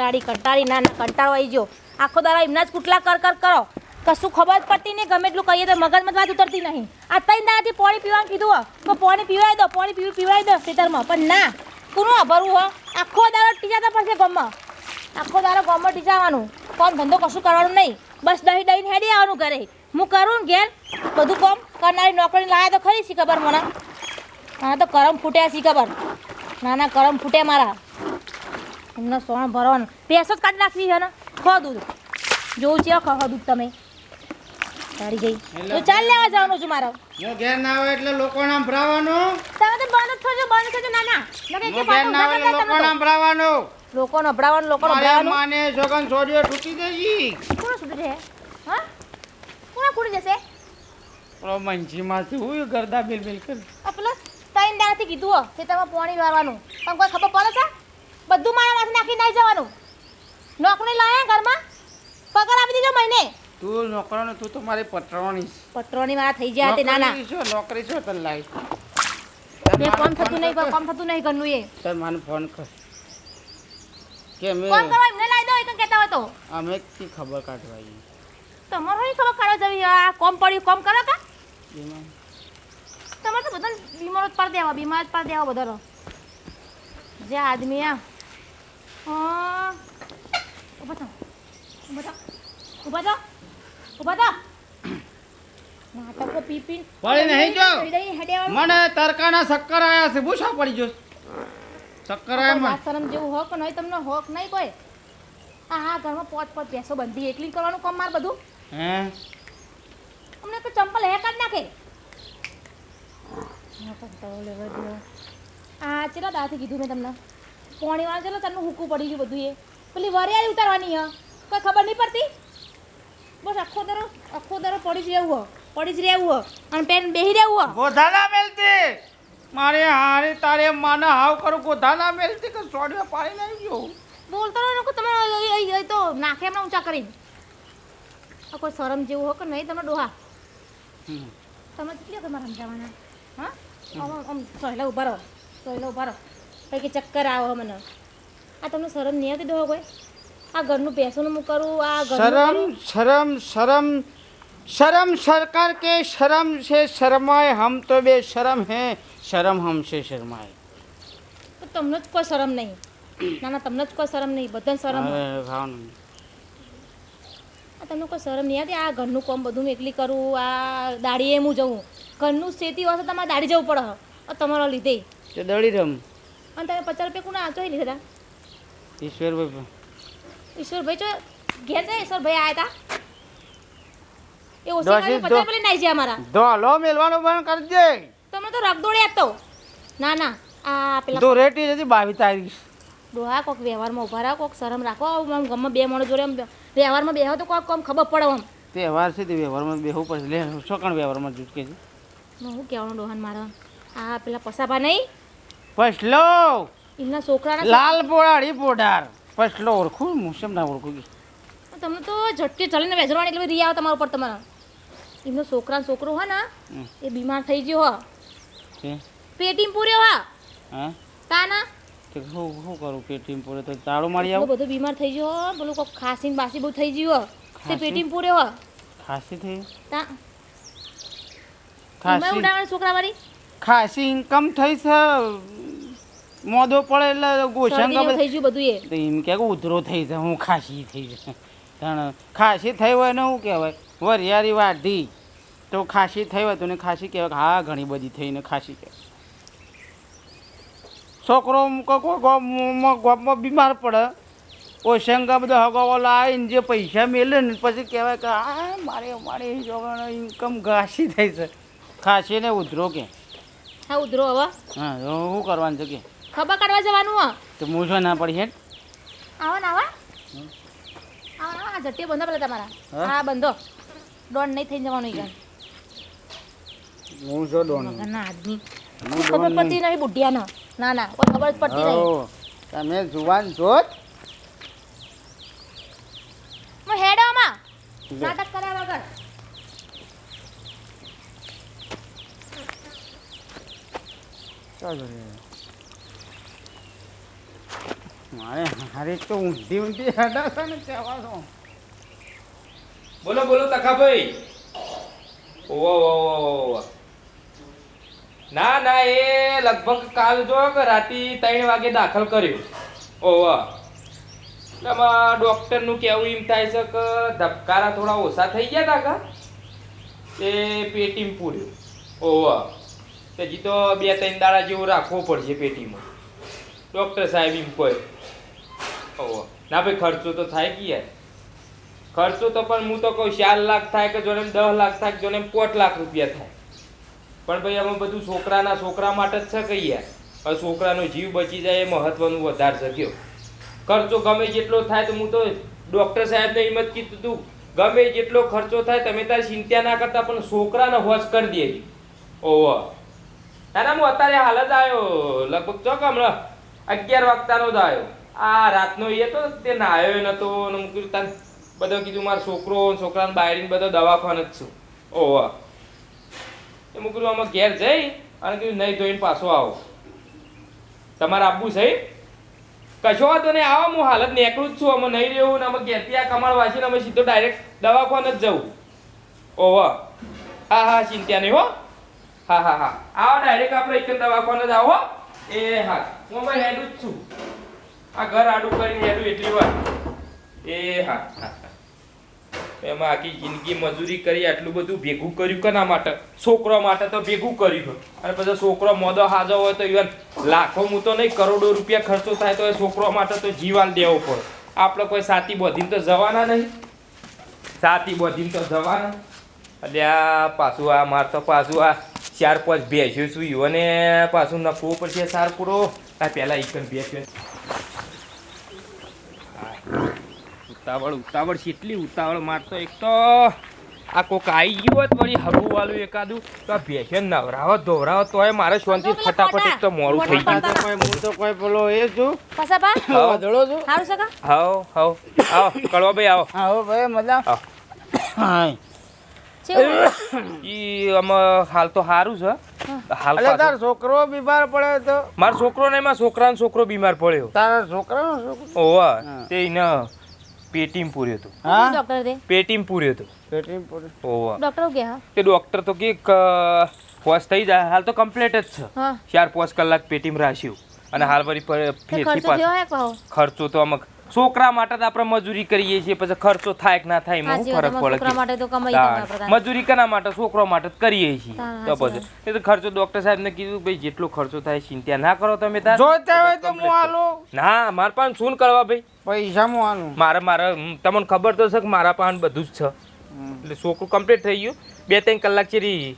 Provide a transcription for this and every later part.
કંટાળી કંટાળી, ના ના, કંટાળો આવી ગયો. આખો દાડા એમના જ કુટલા કર કર, કરો. કશું ખબર પડતી નહીં, ગમે એટલું કહીએ તો મગજમાં વાત ઉતરતી નહીં. આ ત્રણ દાડાથી પાણી પીવાનું કીધું તો પાણી પીવાય દો, પાણી પીવું, પીવાય દો ખેતરમાં. પણ ના, કોનું ભરવું હો? આખો દાડો ટીચાતા પડશે ગમમાં. આખો દાડો ગમમાં ટીચાવાનું. કોણ ધંધો કશું કરવાનું નહીં. બસ દહીં દહીં હેડી આવવાનું ઘરે. હું કરું ઘેર? બધું કોમ કરનારી નોકરી લાયા તો ખરી શી ખબર મને? હા તો કરમ ફૂટ્યા શી ખબર? ના ના, કરમ ફૂટે મારા. એમને સોણ ભરવાનું. પેસો જ કાઢી નાખવી છે ને? ખો દૂધ. જોઉં છે ખો દૂધ તમે. તારી ગઈ તો ચાલ લેવા જવાનું છું મારે. હું ઘેર ના આવે એટલે લોકોને સંભળાવવાનું તમે તો બંધ જ થજો બંધ થજો ના ના હું ઘેર ના આવે એટલે લોકો લોકોને સંભળાવવાનું લોકો નભરાવાનું લોકો મારે નભરાવાનું માને જોગન છોડીઓ તૂટી દેજી કોણ છૂટી છે હા? કોણ કુડી જશે? પેલો મંચીમાંથી હું ગરદા બિલ બિલ કરી. પેલા ત્રણ દાડાથી કીધું હો તમે પાણી વારવાનું. પણ કોઈ ખબર પડે છે? બધું મારા માથે નાખી નહીં જવાનું. નોકરી લાયા ઘરમાં? પગાર આપી દીધો મહિને? તું નોકરાનો તું તો મારી પટરાવાની છે. પટરોની મારા થઈ જાય તે નાના. છો નોકરી છો તને લાવી બે કોમ થતું નહીં કોમ થતું નહીં ઘરનું એ. તાર મને ફોન કર. કે મે કોમ કરવા એમને લાવી દો એક કહેતા હતો તો. અમે કી ખબર કાઢવાઈ. તમારો એ ખબર કાઢો જવી આ કોમ પડ્યું કોમ કરો કા? તમારે તો બધા બીમાર જ પાડી દેવા બીમાર જ પાડી દેવા બધા જે આદમી આ. હા. ઊભા થા ઊભા થા ઊભા થા ઊભા થા નાટકો પી પી નહીં જો. મને તરકાના શક્કર આયા છે. ભૂસા પડી જો શક્કર આયા મને. શરમ જેવું હોક નહીં તમને હોક નહીં કોઈ? આ હા ઘરમાં પોત પોત ભેંસો બંધી. એકલી કરવાનું કામ માર બધું? હે? અમને તો ચંપલ હે કાઢ નાખે. આ ચેલા દાથી કીધું મેં તમને? પોણી વાળા ચલો તમને હુકું પડી ગયું બધું એ. પેલી વરિયાળી ઉતારવાની હ. કોઈ ખબર નહીં પડતી? બસ આખો દરો આખો દરો પડી જ રહેવું હો. પડી જ રહેવું હ. અને પેન બેહી રહેવું હ. ગોધાના મેલતી? મારે હારે તારે માને હાવ કરું ગોધાના મેલતી કે સોડિયો પાણી લઈ ગયો? બોલતો રહો ને તમે તો નાખે એમને ઊંચા કરીને. આ કોઈ શરમ જેવું હો કે નહીં તમે ડોહા? તમે કેટલી વખત મારે સમજાવવાના હા આમ સહેલા ઊભા રહો સહેલા ઊભા રહો. પછી કે ચક્કર આવો મને. આ તમને શરમ નહીં આવતી દો કોઈ? આ ઘરનું પેસોનું હું કરું આ શરમ શરમ શરમ શરમ સરકાર કે શરમ છે શરમાય હમ તો બે શરમ હે શરમ હમ છે શરમાય. તમને જ કોઈ શરમ નહીં. ના ના તમને જ કોઈ શરમ નહીં બધાને શરમ આ તમને કોઈ શરમ નહીં આવતી? આ ઘરનું કામ બધું મેં એકલી કરું આ દાડીએ હું જવું ઘરનું શેતી હોય તો તમારે દાડી જવું પડે તમારા લીધે. દડી રમ. અને તમે પચાસ રૂપિયા કોને આચો લીધા હતા ઈશ્વરભાઈ ઈશ્વરભાઈ ચો ઘેર જાય ઈશ્વરભાઈ આવ્યા હતા એ ઓછી પચાસ રૂપિયા લઈને જાય અમારા. ધોલો મેલવાનું બંધ કરી તમે તો રગદોડી આપતો. ના ના આ પેલા તો રેટી જતી બાવીસ તારીખ. ડોહા કોક વ્યવહારમાં ઊભા રહો કોક શરમ રાખો. આમ ગમમાં બે માણસ જોડે વ્યવહારમાં બેહો તો કોક કોમ ખબર પડે આમ. તહેવાર છે તે વ્યવહારમાં બેહવું પડશે. લે વ્યવહારમાં જૂટકે છે? હું કહેવાનું ડોહાન મારા આ પેલા પસાભા નહીં પછલો એમના છોકરાના લાલ પોળાડી પોડાર પછલો ઓળખું? હું શેમ ના ઓળખું? કે તમને તો ઝટકે ચલીને વેજરવાની એટલે બધી આવે તમારા ઉપર તમારા. એમનો છોકરાનો છોકરો હોય ને એ બીમાર થઈ ગયો હો પેટીમ પૂર્યો હા? તાના? કરું પેટીમ પૂરે તો તાળું મારી આવું? બધો બીમાર થઈ ગયો પેલું કોક ખાસી બાસી બહુ થઈ ગયું તે પેટીમ પૂર્યો હો ખાસી થઈ? તા ખાસી? છોકરા વાળી ખાસી ઇન્કમ થઈ છે. મોદો પડે એટલે ગોશંગ થઈ ગયું બધું એ તો એમ કે ઉધરો થઈ જાય હું ખાસી થઈ જાય. તાણ ખાસી થઈ હોય ને શું કહેવાય? વરિયાળી વાઢી. તો ખાસી થઈ હોય તો ને ખાસી કહેવાય હા ઘણી બધી થઈને ખાસી કહેવાય. છોકરો ગોપમાં બીમાર પડે. ઓશંગા બધા હગાવો લાવીને જે પૈસા મેલે ને પછી કહેવાય કે આ મારે મારે ઇન્કમ ઘાસી થઈ છે. ખાસી ને ઉધરો કે. હા ઉધરો હવે. હા શું કરવાનું છે કે? ખબર કાઢવા જવાનું હો. તો હું શું ના પડી હેડ. આવો ના આવા. આવો આવો. આ જટ્ટી બંધો પેલા તમારા. હા? બંધો. ડોન નહીં થઈ જવાનું ઈ હું ડોન ના આદમી. ખબર પડતી નહીં. બુઢિયાનો. ના ના કોઈ ખબર પડતી નહીં. તમે જુવાન જોત. હું હેડો આમાં. નાટક કર્યા વગર. ચાલો રે. મારે હારે તો ઊંધી ઊંધી હડા છે ને કહેવા છો બોલો બોલો, તખાભાઈ. ઓવા ઓવા ના ના, એ લગભગ કાલ જો કે રાતે ત્રણ વાગે દાખલ કર્યો. ઓવા. એમાં ડૉક્ટરનું કહેવું એમ થાય છે કે ધબકારા થોડા ઓછા થઈ ગયા હતા કા? એ પેટીમાં પૂર્યું. ઓવા. તો હજી તો બે, ત્રણ દાડા જેવું રાખવો પડશે પેટીમાં. ડૉક્ટર સાહેબ એમ કહે. ઓવો ના ભાઈ, ખર્ચો તો થાય કે યાર? ખર્ચો તો પણ હું તો કહું, ચાર લાખ થાય કે જોને દસ લાખ થાય જોને પોઠ લાખ રૂપિયા થાય. પણ ભાઈ, આમાં બધું છોકરાના છોકરા માટે જ છે કે યાર? છોકરાનો જીવ બચી જાય એ મહત્વનું વધારે છે. કયો? ખર્ચો ગમે જેટલો થાય તો હું તો ડૉક્ટર સાહેબને જ કીધું હતું ગમે જેટલો ખર્ચો થાય તમે તારી ચિંતા ના કરતા, પણ છોકરાને હોશ કરી દેજો. ઓહો. ના હું અત્યારે હાલ જ આવ્યો લગભગ ચોક હમણાં? અગિયાર વાગતાનો જ આવ્યો આ રાતનો એ તો તે નાયો નતો ને હું કીધું, તાન બધો કીધું, મારો છોકરો છોકરાને બાયરીને બધો દવાખાને જ છું. ઓહો એ હું કીધું, આમાં ઘેર જઈ અને કીધું, નહીં ધોઈને પાછો આવો. તમારે આપવું છે? કશો વાંધો નહીં, આવો, હું હાલત નેકળું જ છું અમે નહીં રહેવું ને અમે ઘેરથી આ કમાળ વાંચીને અમે સીધો ડાયરેક્ટ દવાખાને જ જવું. ઓહો હા હા, ચિંતા નહીં, હો. હા હા હા. આવો ડાયરેક્ટ આપણે એક દવાખાને જ આવો એ હા, હું અમે હેડું જ છું. આ ઘર આડું કરીને હેડું એટલી વાર. એ હા. એમાં આખી જિંદગી મજૂરી કરી, આટલું બધું ભેગું કર્યું કોના માટે? છોકરો માટે તો ભેગું કર્યું અને પછી છોકરો મોદો હાજો હોય તો ઇવન લાખો હું તો નહીં, કરોડો રૂપિયા ખર્ચો થાય તો એ છોકરો માટે તો જીવાલ દેવો પડે. આપણે કોઈ સાથી બોધીને તો જવાના નહીં. સાથી બોધીને તો જવાના. એટલે આ પાછું આ, માર તો પાછું આ ચાર પાંચ ભેંસ્યો છું અને પાછું નફવું પડશે સાર પૂરો. આ પહેલાં એક ભેંસ્યો ઉતાવળ ઉતાવળ કેટલી ઉતાવળ મારતો એક તો આ કોક આવી ગયું હોત વળી હરવું વાળું એકાદું તો આ ભેસે નવરાવો ધોવરાવો એ મારે શાંતિ ફટાફટ એક તો મોડું થઈ ગયું. તો કોઈ હું તો કોઈ પેલો એ છું હાવ. વધળો છું સારું છે કા? હાવ હાવ. આવો કળવા ભાઈ આવો. હા ભાઈ મજા. આવો. હા ઈ આમાં હાલ તો સારું છે. હાલ તાર છોકરો બીમાર પડે તો. મારો છોકરો ને મારા છોકરાનો છોકરો બીમાર પડ્યો. તારા છોકરા છોકરો? ઓવા તે એને પેટીમાં પૂરી હતું. હા? ડોક્ટર દે પેટીમાં પૂર્યો હતો. પેટી પડે ઓવા ડોક્ટર કે હા તે ડોક્ટર તો કે પોસ થઈ જાય. હાલ તો કમ્પ્લીટ જ છે. હા. ચાર પાંચ કલાક પેટીમ રાખ્યું. અને હાલ વળી ફેરથી ખર્ચો પાછું. થયો હે કહો ખર્ચો તો આમાં છોકરા માટે તો આપણે મજૂરી કરીએ છીએ પછી ખર્ચો થાય કે ના થાય એમાં શું ફરક તમારા છોકરા પડે માટે તો કમાઈ. મજૂરી કના માટે છોકરો માટે જ કરીએ છીએ. તો પછી એ તો ખર્ચો ડોક્ટર સાહેબને કીધું ભાઈ જેટલો ખર્ચો થાય ચિંતા ના કરો તમે તાર. જોતા હોય તો હું આલો ના મારા પાસે શું કરવા ભાઈ? પૈસા હું આલું મારે મારે તમને ખબર તો છે કે મારા પાસે બધું જ છે. એટલે છોકરું કમ્પ્લીટ થઈ ગયું. બે ત્રણ કલાક છે રી.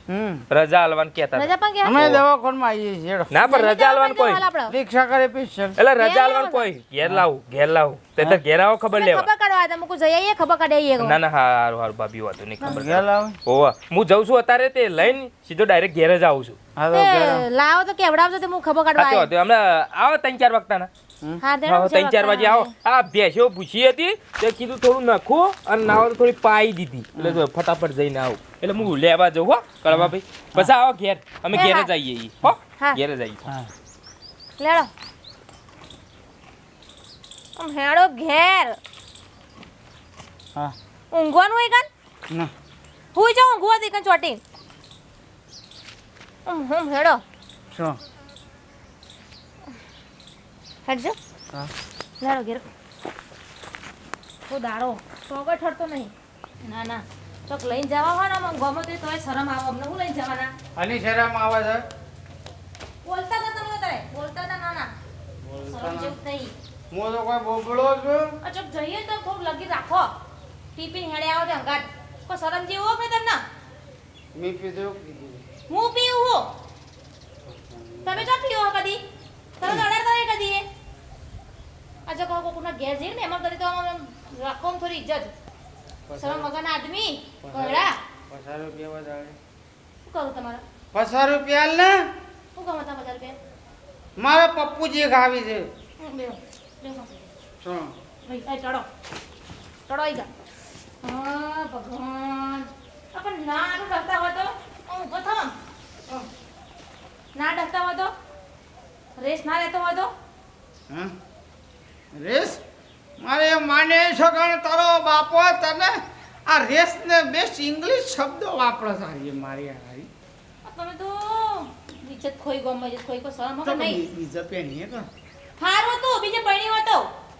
રજા હાલવાન કેતા. રજા પણ અમે દવાખાનમાં આવીએ છીએ ના પણ રજા હાલવાન કોઈ. આપણે રિક્ષા કરે પીસલ એટલે રજા હાલવાન કોઈ. ઘેર લાવું ઘેર લાવું. તે તો ઘેર આવો ખબર લેવા. ખબર કાઢવા તમે કુ જઈ ખબર કાઢી ના ના હારું હારું ભાભી વાતો નહીં ખબર ઘેર લાવે. હોવા. હું જઉં છું અત્યારે તે લઈને સીધો ડાયરેક્ટ ઘેર જ આવું છું. લાવો તો કેવડાવજો તો હું ખબર કાઢવા. તો હમણાં આવો ત્રણ ચાર વખત હા હા ત્રણ ચાર વાગે આવો. આ ભેંસો ભૂસી હતી તે કીધું થોડું નાખો અને નાવા તો થોડી પાઈ દીધી. એટલે જો ફટાફટ જઈને આવું. એટલે હું લેવા જાઉં હો કળવા ભાઈ. પછી આવો ઘેર. અમે ઘેરે ઘેર હા. જ આવીએ હો. હા. ઘેર જ આવીએ લેડો. હેડો ઘેર. હા. ઊંઘવાનું હોય કાન? ના. હું જાઉં ઊંઘવા દે કાન ચોટી? હમ હેડો. શું? હેડજો. હા. લાડો ઘેર. તો દાડો. સોગટ ઠરતો નહીં. ના ના. ચોક લઈને જવા હોય ને આમ ગમો તે તોય શરમ આવે. અમને હું લઈને જવાના? આની શરમ આવે છે? બોલતા હતા તમે તારે. બોલતા હતા ના ના. શરમ જેવું થઈ. હું તો કોઈ બોબળો છું. ચોક જઈએ તો ખૂબ લગી રાખો. ટિફિન હેડે આવો તે હંગાત કોઈ શરમ જેવું હોય તમને? મેં પીધું હું પીવું હું? તમે ચો પીવો કદી? તમે તો અડાડતા નહીં કદી એ? આજે કહો કોકના ઘેર જઈને ને એમાં કરી તો રાખો થોડી ઇજ્જત. શરમ મગન આદમી કહેડા પચાસ રૂપિયા વધારે શું કહું તમારા? પચાસ રૂપિયા ને? શું કહું હતા પસાર રૂપિયા મારા પપ્પુજી ખાવી છે. આ ચડો. ચડો ભગવાન. આપણ પણ ના આનું હોય તો? ઊભો થાવ ના ડરતા હોય તો? રેસ ના લેતો હોય તો? રેસ? મારે માને છોકરા તારો બાપો તને આ રેસ ને બેસ્ટ ઇંગ્લિશ શબ્દો વાપરો સારી મારી હારી. આ તમે તો ઇજ્જત ખોઈ કોઈ શરમ તો નહીં. બીજા તો હારું હતું બીજે પૈણી હતો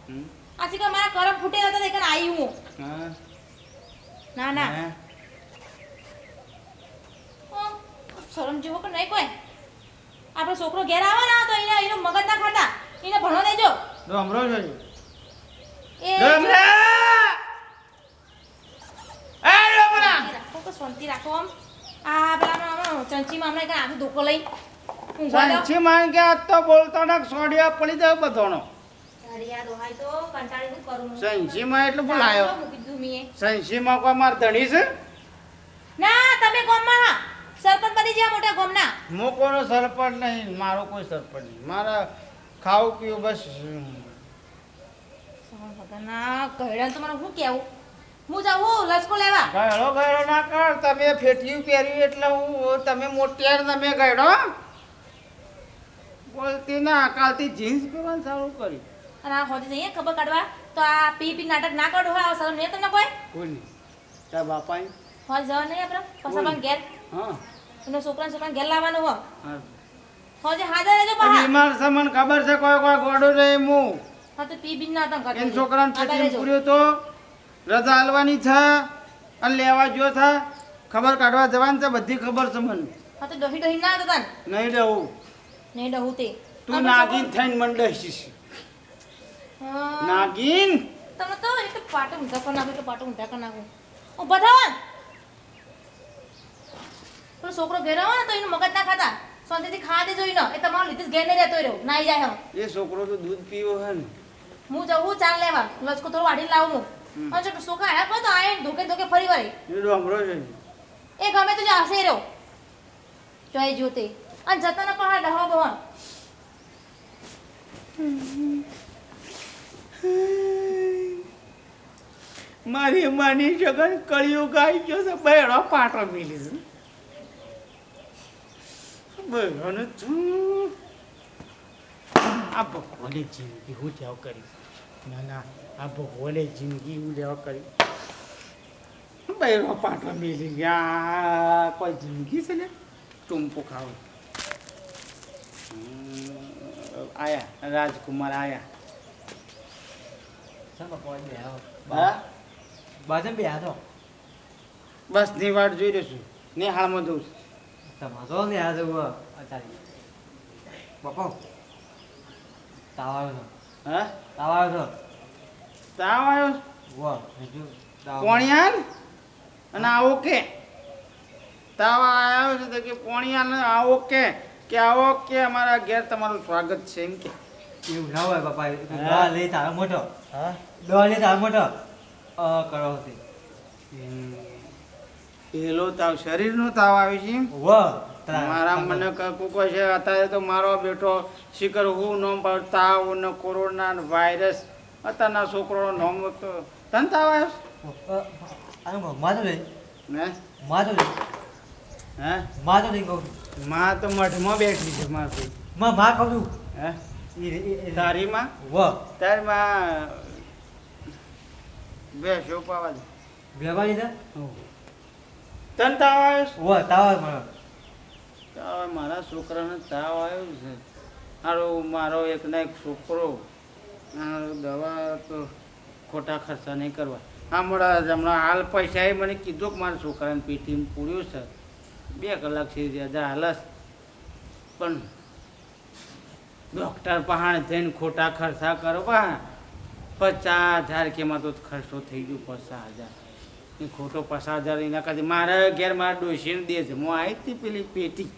હમ. આ શીખર મારા કરમ ફૂટે હતા તે આવી હું. ના ના હે? અ, શરમ જેવો કે નહીં કોઈ. આપણો છોકરો ઘેર આવે ને તો એને એનો મગજ ના ખાતા. એને ભણો દેજો ડોમરો છે એ ડોમરા એ ડોમરા રાખો કે શાંતિ રાખો આમ. આ પેલા ચંચી માં હમણાં આખું ધોકો લઈ. ચંચી માં કે આ તો બોલતો ને સોડિયા પડી જાય બધોનો? સંસીમાં એટલે બોલાયો. સંસીમાં કોઈ માર ધણી છે? ના તમે ગામમાં હા. સરપંચ બની જ્યાં મોટા ગામના? હું કોનો સરપંચ નહીં મારો કોઈ સરપંચ નહીં. મારા ખાવું પીવું બસ. કહેડા તો મને શું કહેવું? હું જાઉં લસકો લેવા. ગયડો ગયડો ના કર. તમે ફેટિયું પહેર્યું એટલે હું તમે મોટિયાર તમે ગયડો બોલતી ના કાલથી જીન્સ પહેરવાનું અને આ હોતી જઈએ ખબર કાઢવા? તો આ પી પી નાટક ના કાઢો હોય સારું નહીં તમને કોઈ? કોઈ નહીં. તારા બાપા જવા નહીં આપણે? પણ ઘેર? હા. એનો છોકરા છોકરા ઘેર લાવવાનું હો. હોજે હાજર રહેજો બહાર. બીમાર છે મને ખબર છે કોઈ કોઈ ગોડો રે હું હા તો પી બી ના હતા છોકરા છોકરાને પેટી પૂર્યો તો રજા હાલવાની છે અને લેવા જો થા ખબર કાઢવા જવાની છે બધી ખબર છે મને. હા તો ડોહી ડોહી ના હતા નહીં રહું નહીં ડહું તે. તું નાગીન થઈને મંડઈશ હા. નાગીન? તમે તો એક પાટો ઊંધા કરી નાખો પાટું પાટો ઊંધા કરી નાખો. ઊભા થાવ પેલો છોકરો ઘેર આવે ને તો એનું મગજ ના ખાતા. શાંતિથી ખાવા દેજો એનો એ તમારો લીધે ઘેર નહીં રહેતો રહ્યો. નાઈ જાય હવે. એ છોકરો તો દૂધ પીવો હે ને. હું જાઉં ચાલ લેવા. લચકો થોડો વાઢી લાવું હું. અને જો છોકરા આયા પણ તો આય ધોકે ધોકે ફરી વળી. એ ડોમરો છે એ ગમે તો જાશે રહ્યો. જોઈ જોતે અને જતા ને પણ હા ડહો બહો મારી માની જગન કળિયુગ આવી ગયો છે. બેડો પાટો મિલી છે. બેડોને તું. આ ભગવાને જિંદગી હું જાવ કરી. ના ના આ ભગવાને જિંદગી હું જાવ કરી. બૈરો પાટો મેલી ગયા. કોઈ જિંદગી છે ને? ટૂંપો ખાવ. આયા રાજકુમાર આયા. બસની વાટ જોઈ રહ્યો છું. નિહાળમાં જઉં છું. તમારો ને આ જવું અત્યારે બાપા. તાવ આવ્યો છે હા? તાવ આવ્યો તાવ આવ્યો? વાહ હજુ તાવ અને આવો કે તાવ આવ્યો છે તો કે પોણિયાલ આવો કે કે આવો કે અમારા ઘેર તમારું સ્વાગત છે એમ કે. એવું ના હોય બાપા દવા લઈ તારો મોટો. હા? દવા લઈ તારો મોટો. કરો હતી પેલો તાવ શરીરનો તાવ આવે છે. મારા મને કુકો છે અત્યારે તો મારો બેઠો શિખર હું નોમ તાવ ને કોરોના ને વાયરસ અત્યારના છોકરો નોમ તો તને તાવ આવ્યો લઈ ને માતો લઈ હે? લઈ કહું. માં તો મઠમાં બેઠી છે મારી માં માં કહું છું. હે? તારી માં વ તારી માં બે શોપાવા દે. વ્યવહાર લીધા તને તાવ આવ્યો? વાહ તાવ આવ્યો તાવ મારા છોકરાને તાવ આવ્યો છે. મારો મારો એક ના એક છોકરો. દવા તો ખોટા ખર્ચા નહીં કરવા. હમણાં હમણાં હાલ પૈસા એ મને કીધું કે મારા છોકરાને પેટીમાં પૂર્યું છે. બે કલાક છે રજા હાલસ પણ ડૉક્ટર પહાણ જઈને ખોટા ખર્ચા કરો પા પચાસ હજાર કેમાં તો ખર્ચો થઈ ગયો પચાસ હજાર. એ ખોટો પસાર હજાર એના કરતી મારા ઘેર મારા ડોશીને દે છે. હું આવી હતી પેલી પેટી.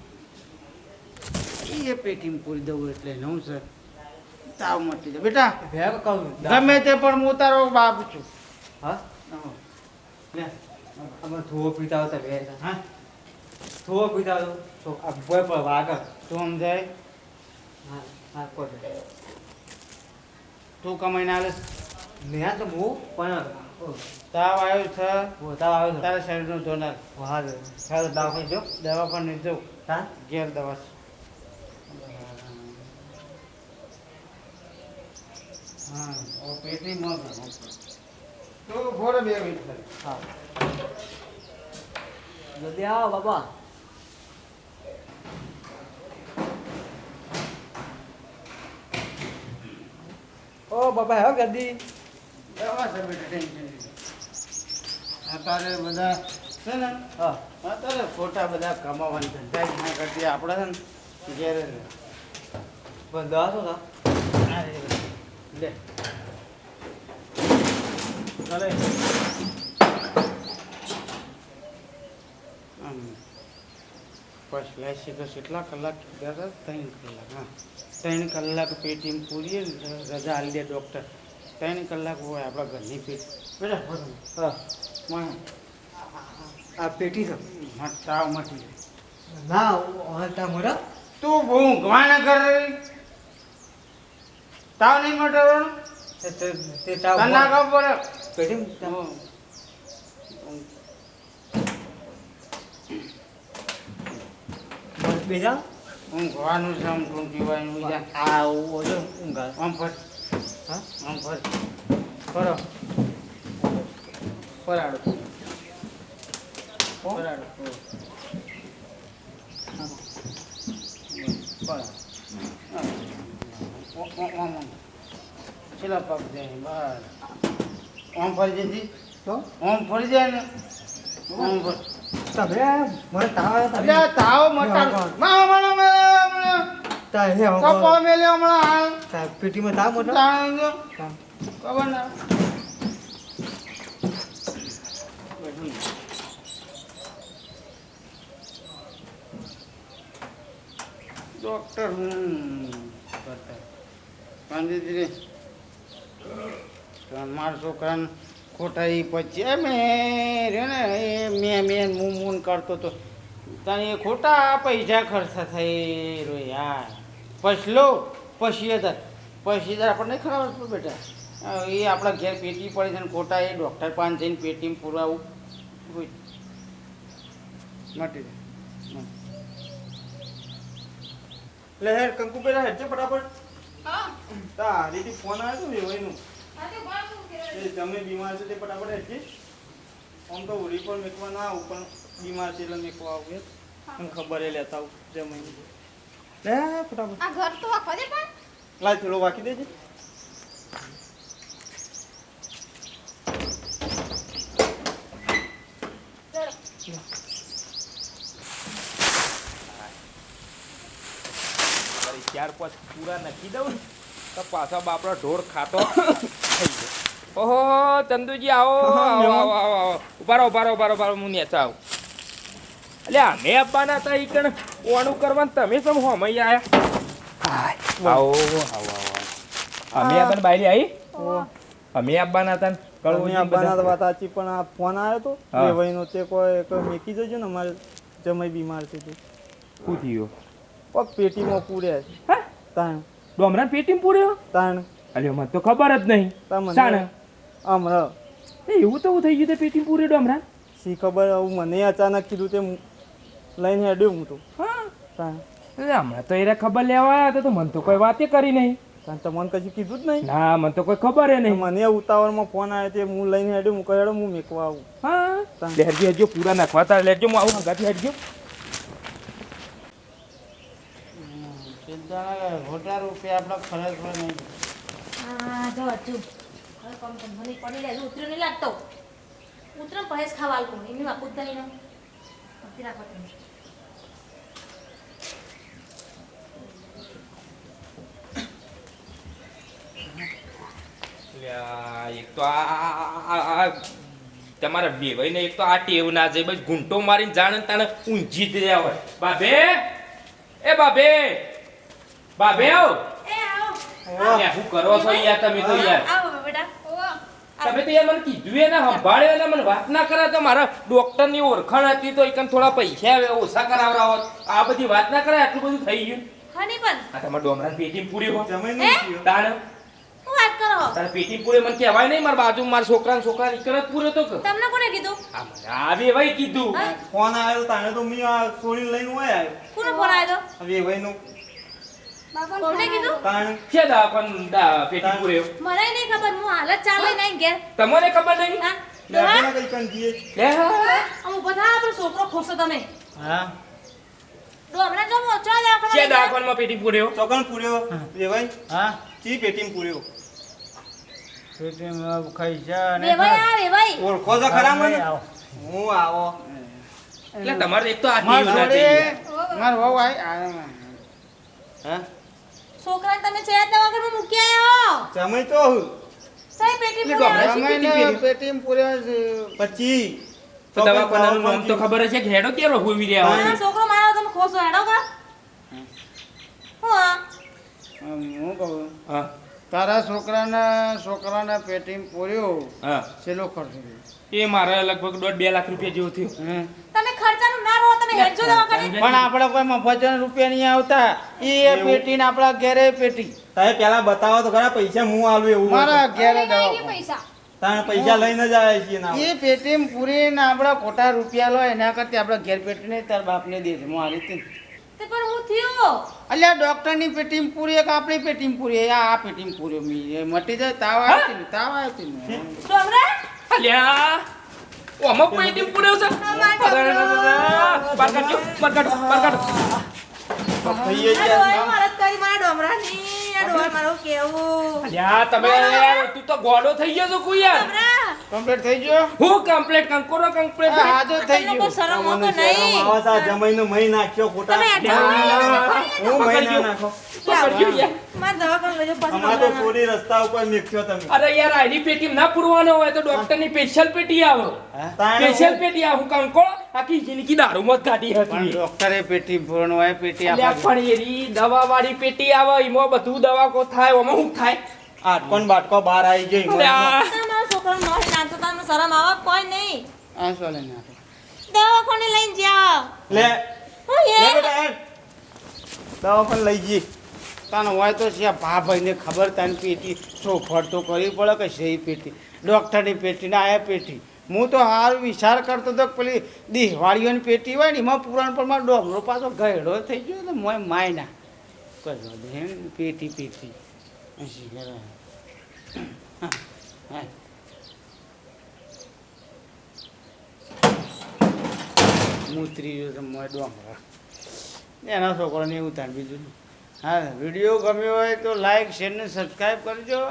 એ પેટીમાં પૂરી દઉં એટલે નવું સર? તાવ મટી જાય. બેટા ગમે તે પણ હું તારો બાપ છું. હા? હા. અમે થોડો પીતા હતા બે હા. ધોવો પીતા હતો. તો આ બોય પર વાગર તું સમજાય? હા હા કોઈ તું કમાઈને આલે. મેં તો હું પણ તાવ આવ્યો છે? તાવ આવ્યો તારા શરીરનો ધોનાર. હા સારું દવાખાને જો દવા પણ નહીં દઉં. હા? ઘેર દવા. છે. હા. ઓ પેટી માં તો ભોરે બે મિનિટ. હા. જલ્દી આવો બાબા. ઓ બાબા હો ગદી ટેન્શન બધા છે ને હા. ખોટા બધા કમાવાની ધંધા જ ના કરતી આપણે છે ને ઘેર. બંધા છો તા લે. ચાલે. આમ. ફર્સ્ટ તો કેટલા કલાક કીધા હતા? ત્રણ કલાક હા. ત્રણ કલાક પેટીએમ પૂરીએ રજા આલી દે ડૉક્ટર ત્રણ કલાક હોય આપણા ઘરની પેટ. બરાબર હા. માં આ પેટી છે. તાવ મટી જાય. ના હા તા મોરા તું બહુ ઊંઘવા કર તાવ નહીં મટવાનો તે તે તે તા તને ના ખબર પેટી બેજા. ઊંઘવાનું છે આમ તું પીવાનું જા આ ઓજો ઊંઘા આમ ફર હા? આમ ફર ફરો ફરાડો. ફરાડો. ફરાડો છેલ્લા પગ જાય બસ ઓમ ફરી જતી તો? ઓમ ફરી જાય ને? ઓમ ફર. તમે મને તાવ તાવ મટાડ. મા મા તા હે કપો મેલે હમણા હાલ. તા પેટીમાં તાવ મોટા? જાણે જો. તા ખબર ના. ડોક્ટર હું કરતા ગાંધીજી મારા છોકરાને ખોટા એ પછી મે રે ને એ મેં મેં મૂન મૂન કરતો તો. તને ખોટા પૈસા ખર્ચા થઈ રહ્યો. યાર પછલો પછી અધર પછી અધર આપણને નહીં હતું બેટા. એ આપણા ઘેર પેટી પડે છે ને ખોટા એ ડૉક્ટર પાસે જઈને પેટીમાં પુરાવું. મટી લહેર. લે કંકુ પેલા હેડજે ફટાફટ. તા હરીથી ફોન આવ્યો હતો વેવાઈનું એ તમે બીમાર છો તે ફટાફટ હેડજે આમ તો ઉડી પણ મેકવા ના આવું પણ બીમાર છે એટલે મેકવા આવું એમ. ખબર એ લેતા આવું જમાઈ લે ફટાફટ. આ ઘર તો આખો દે પણ. લાય થોડો વાકી દેજે. ચાર પાંચ પૂરા નાખી દઉં ને તો પાછા બાપડો ઢોર ખાતો. ઓહો ચંદુજી આવો આવો આવો આવો ઉભારો ઉભારો ઉભારો ઉભારો હું નેચા આવું. એટલે અમે આપવાના હતા ઈ કણ? ઓણું કરવાનું તમે સમ અમે આયા આવો આવો આવો. અમે આપણ બાયરી આવી અમે આપવાના હતા કળવું તમે છે આ બનાત બધા. વાત સાચી પણ આ ફોન આવ્યો તો હા. વેવાઈનો તે કોઈ એક મેકી જજો ને મારે જમાઈ બીમાર છે તે. શું થયું? પગ પેટીમાં પૂર્યા છે હા? તાણ. ડોમરા પેટીમ પૂર્યો? તાણ. અલ્યો મને તો ખબર જ નહીં. તમને? હમણાં એ એવું તો થઈ ગયું તે પેટીમાં પૂર્યો ડોમરા શી ખબર આવું મને અચાનક કીધું તે હું લઈને હેડ્યું હું તો. હા? હમણાં તો એને ખબર લેવા આવ્યા હતા તો મને તો કોઈ વાતે કરી નહીં. તાણ તમને કશું કીધું જ નહીં? ના મને તો કોઈ ખબર એ નહીં. મને ઉતાવળમાં ફોન આવ્યો તે હું લઈને હેડ્યું હું કહેડો હું મેકવા આવું. હા? લેજો હેડજો પૂરા નાખવા તાર. લેજો હું આવું હંગાથી હેડજો. ખોટા રૂપિયા આપણે ખર્ચ નહીં હા જો હજુ હવે કમ કમ મને પડી લે ઉતર્યો નહીં લાગતો. ઉતરો પહેસ ખાવા આલકો એમની વાપુત નહીં ને પતી રાખો તમે લ્યા, એક તો આ તમારા વેવાઈને એક તો આ ટેવ ના જાય બસ ઘૂંટો મારીને જાણે તાણે ઊંઘી જ રહ્યા હોય. બાબે! એ બાબે! બાબે આવો! શું કરો છો યાર તમે તો યાર? તમે તો યાર મને કીધું એને સંભાળ્યો એને મને વાત ના કરે તો મારા ડોક્ટરની ઓળખાણ હતી તો એકન થોડા પૈસા આવે ઓછા કરાવરા હોત આ બધી વાત ના કરે? આટલું બધું થઈ ગયું? હની પણ. આ તમારા ડોમરા પેટી પૂરી હોય જમે નહીં તાણ હું વાત કરો. તારે પેટી પૂરે મને કહેવાય નહીં મારા બાજુ મારા છોકરા છોકરા નીકળ જ પૂરો તો તમને કોને કીધું? આ મને આ કીધું. હા? ફોન આવ્યો તાણે તો મી આ છોડીને લઈને હોય આવ્યો. કોનો ફોન આવ્યો? કોને કીધું? છે દવાખાનું દા- પેટી પૂર્યો મને નહીં ખબર હું હાલત ચાલે નહીં ઘેર. તમને ખબર નહીં? હા. લે ડોહા, આપણે કઈ કંજીએ લે આમ ઊભો આપણો છોકરો ખોરશો તમે. હા. હમણાં જો મોચો છે દવાખાને પેટી પૂર્યો. ચોકન પૂર્યો હા. ચી પેટીમ પૂર્યો? ખાઈ જા ઓળખો તો ખરા મને? આવો. હું આવો. એટલે તમારે એક તો આ માર ટીવી ના જોઈએ. માર વહુ આઈ- હા? છોકરાને તમે છે દવાખાને મૂકી આવ્યો સમય તો હું. સહી પેટી પૂરી. પછી તો દવાખાનાનું નામ તો ખબર છે કે હેડો કેરો હોવી રહ્યા હોય. છોકરો મારો તમે ખોસો હેડો કા? હું કહું? હા. તારા છોકરાના છોકરાના પેટીમ પૂર્યો હા. છેલ્લો ખર્ચ થયો. એ મારે લગભગ દોઢ બે લાખ રૂપિયા જેવું થયું. તમે ખર્ચાનું ના રહો તમે હેડજો દવાખાને પણ આપણે કોઈ મફત રૂપિયા નહીં આવતા. એ પેટી ને આપણા ઘેરે પેટી. તમે પેલા બતાવો તો ખરા પૈસા હું આલું એવું મારા ઘેરે લઈને દવા પૈસા. તારે પૈસા લઈને જ આવે એ ના એ પેટીમાં પૂરીને આપણા ખોટા રૂપિયા લો એના કરતા આપણા ઘેર પેટી નહીં તાર બાપને દે છે. મારી રીતે તે પણ હું થયો અલ્યા ડોક્ટરની પેટીમ પૂરી એક આપણી પેટીમ પૂરી આ આ પેટીમ પૂરી મી મટી જાય તાવ આવે ને તાવ આવતી ને ડોમરા અલ્યા ઓ આમાં પેટીમ પૂરી છે બાર કાઢજો, બાર કાઢો, બાર કાઢો. થઈએ આ ગયા ડોહાએ મદદ કરી મારા ડોમરાની આ ડોહા મારો કેવું અલ્યા તમે યાર તું તો ગોડો થઈ ગયો છો કોઈ યાર ડોમરા કમ્પ્લીટ થઈ ગયો? હું કમ્પ્લીટ કંકોરો કમ્પ્લીટ હા તો થઈ ગયો. શરમ હોતો નહીં. શરમ આવે છે, જમાઈનો મહી નાખ્યો ખોટા હું મહી ના નાખો. પકડજો યાર. મારા દવાખાને લઈ જાઓ પાછું અમાર તો ડોમરાના. રસ્તા ઉપર મેક્યો તમે. અરે યાર આની પેટી ના પૂરવાનો હોય તો ડોક્ટરની સ્પેશિયલ પેટી આવે. તાણે સ્પેશિયલ પેટી આવે હું આખી જિંદગી દારૂ મત કાઢી હતી. ડોક્ટરે પેટી પૂરવાનું હોય પેટી અલ્યા પણ એરી દવા વાળી પેટી આવે એમાં બધું દવા કો થાય ઓમાં શું થાય? આટકોન બાટકો બહાર આવી ગઈ અલ્યા તમે નાતો તમે શરમ આવે? કોઈ નહીં. આ સોલે ના દવાખાને લઈને જાઓ. લે. હું એ બેટા દવા પણ લઈ જી. તાનો હોય તો છે ભા ભાઈને ખબર તાની પેટી ચોખવટ તો કરવી પડે કે સહી પેટી? ડૉક્ટરની પેટી ને આયા પેટી. હું તો હાર વિચાર કરતો હતો કે પેલી દિહવાળીઓની પેટી હોય ને એમાં પુરાણ પર ડોમરો પાછો ગયડો થઈ ગયો ને મોય માયના. ના ને, પેટી પેટી. હા. હા, હા. મૂતરી ગયો ડોંગરા એના છોકરાને એવું થાય બીજું હા, વીડિયો ગમ્યો હોય તો લાઈક શેર ને સબસ્ક્રાઈબ કરજો.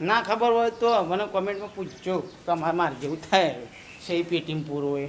ના ખબર હોય તો મને કોમેન્ટમાં પૂછજો તમારે મારે જેવું થાય છે પેટીમ પૂરું હોય.